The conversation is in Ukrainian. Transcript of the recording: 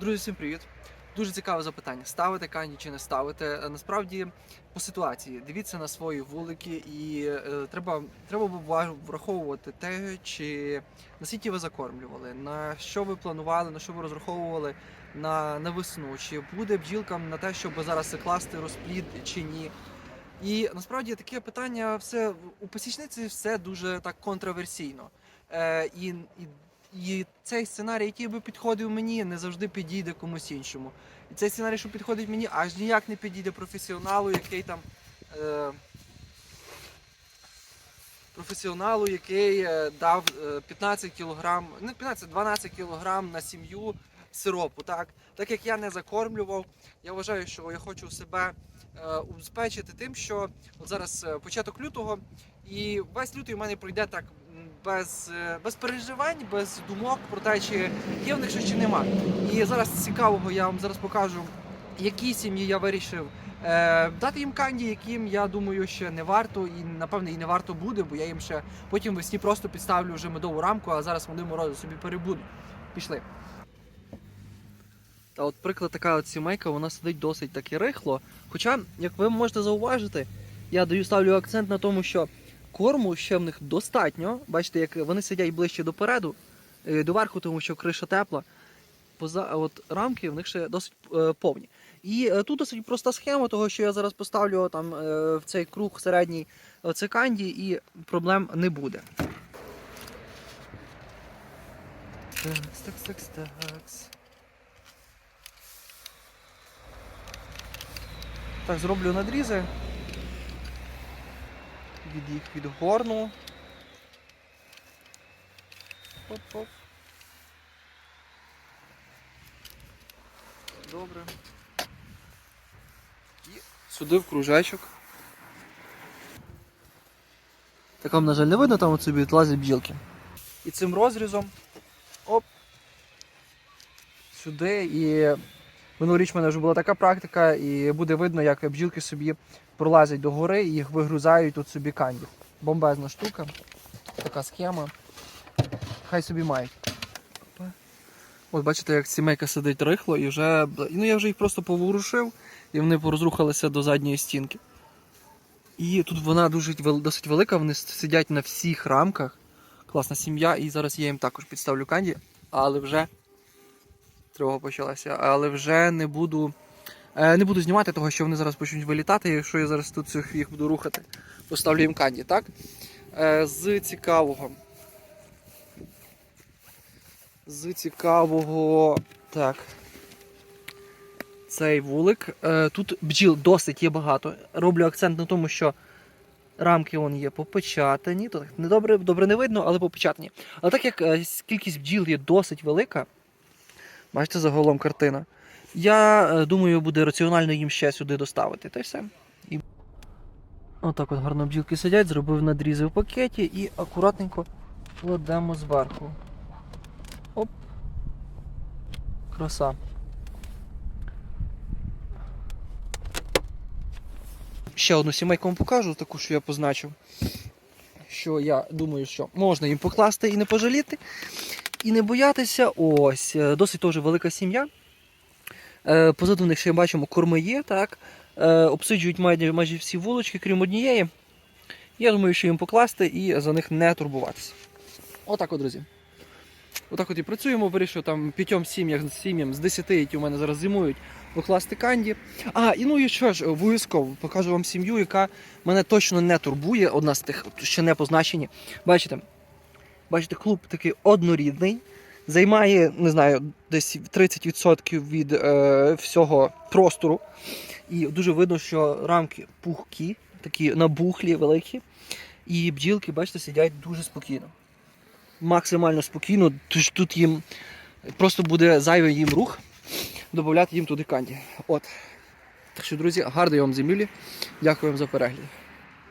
Друзі, всім привіт! Дуже цікаве запитання: ставити канді чи не ставити. Е, Насправді по ситуації дивіться на свої вулики, і е, треба, треба ва- враховувати те, чи наскільки ви закормлювали, на що ви планували, на що ви розраховували на, на весну, чи буде бджілкам на те, щоб зараз класти розплід чи ні. І насправді таке питання все у посічниці все дуже так контроверсійно. Е, і, і і цей сценарій, який би підходив мені, не завжди підійде комусь іншому. І цей сценарій, що підходить мені, аж ніяк не підійде професіоналу, який там. Е, професіоналу, який е, дав е, 15 кг, не 15, 12 кг на сім'ю сиропу. Так? так як я не закормлював, я вважаю, що я хочу себе е, убезпечити тим, що от зараз е, початок лютого, і весь лютий у мене пройде так без, е, без переживань, без думок про те, чи є в них щось чи нема. І зараз цікавого я вам зараз покажу, які сім'ї я вирішив е, дати їм канді, яким я думаю, ще не варто, і напевне і не варто буде, бо я їм ще потім весні просто підставлю вже медову рамку, а зараз вони морози собі перебудуть. Пішли. Та от приклад така от сімейка, вона сидить досить таки рихло. Хоча, як ви можете зауважити, я даю ставлю акцент на тому, що корму ще в них достатньо. Бачите, як вони сидять ближче допереду, е, до верху, тому що криша тепла. Поза от рамки в них ще досить е, повні. І е, тут досить проста схема, того що я зараз поставлю там е, в цей круг середній оце канді і проблем не буде. Такс, такс, такс. Так, зроблю надрізи. Від їх відгорну. Оп-оп. Добре. І сюди в кружечок. Так вам, на жаль, не видно, там от собі лазять бджілки. І цим розрізом оп. Сюди і минулоріч в мене вже була така практика, і буде видно, як бджілки собі пролазять до гори і їх вигрузають тут собі канді. Бомбезна штука. Така схема. Хай собі мають. От бачите, як сімейка сидить рихло і вже. Ну я вже їх просто поворушив, і вони порозрухалися до задньої стінки. І тут вона дуже досить велика, вони сидять на всіх рамках. Класна сім'я, і зараз я їм також підставлю канді, але вже тривога почалася, але вже не буду. е, Не буду знімати того, що вони зараз почнуть вилітати, якщо я зараз тут цих їх буду рухати. Поставлю їм канді, так? Е, З цікавого. З цікавого. Так. Цей вулик. Е, Тут бджіл досить є багато. Роблю акцент на тому, що рамки вон є попечатані. Тут не добре, не видно, але попечатані. Але так як кількість бджіл є досить велика, бачите загалом картина. Я е, думаю, буде раціонально їм ще сюди доставити. Та й все. І... Отак от гарно бджілки сидять, зробив надрізи в пакеті і акуратненько кладемо зверху. Оп. Краса. Ще одну сімейку вам покажу, таку, що я позначив. Що я думаю, що можна їм покласти і не пожаліти, і не боятися. Ось, е, досить теж велика сім'я. Е, Позаду них ще бачимо корми є, так. Е, Обсиджують майже, майже всі вулочки, крім однієї. Я думаю, що їм покласти і за них не турбуватися. Отак от, друзі. Отак от і працюємо, вирішив там п'ятьом сім'ям з десяти, які у мене зараз зимують, покласти канді. А, і ну і що ж, обов'язково покажу вам сім'ю, яка мене точно не турбує, одна з тих, що не позначені. Бачите, бачите, клуб такий однорідний, займає, не знаю, десь 30% від е, всього простору. І дуже видно, що рамки пухкі, такі набухлі, великі. І бджілки, бачите, сидять дуже спокійно максимально спокійно, тож тут їм просто буде зайвий їм рух, додати їм туди канді. От. Так що, друзі, гарної вам зимівлі. Дякую вам за перегляд.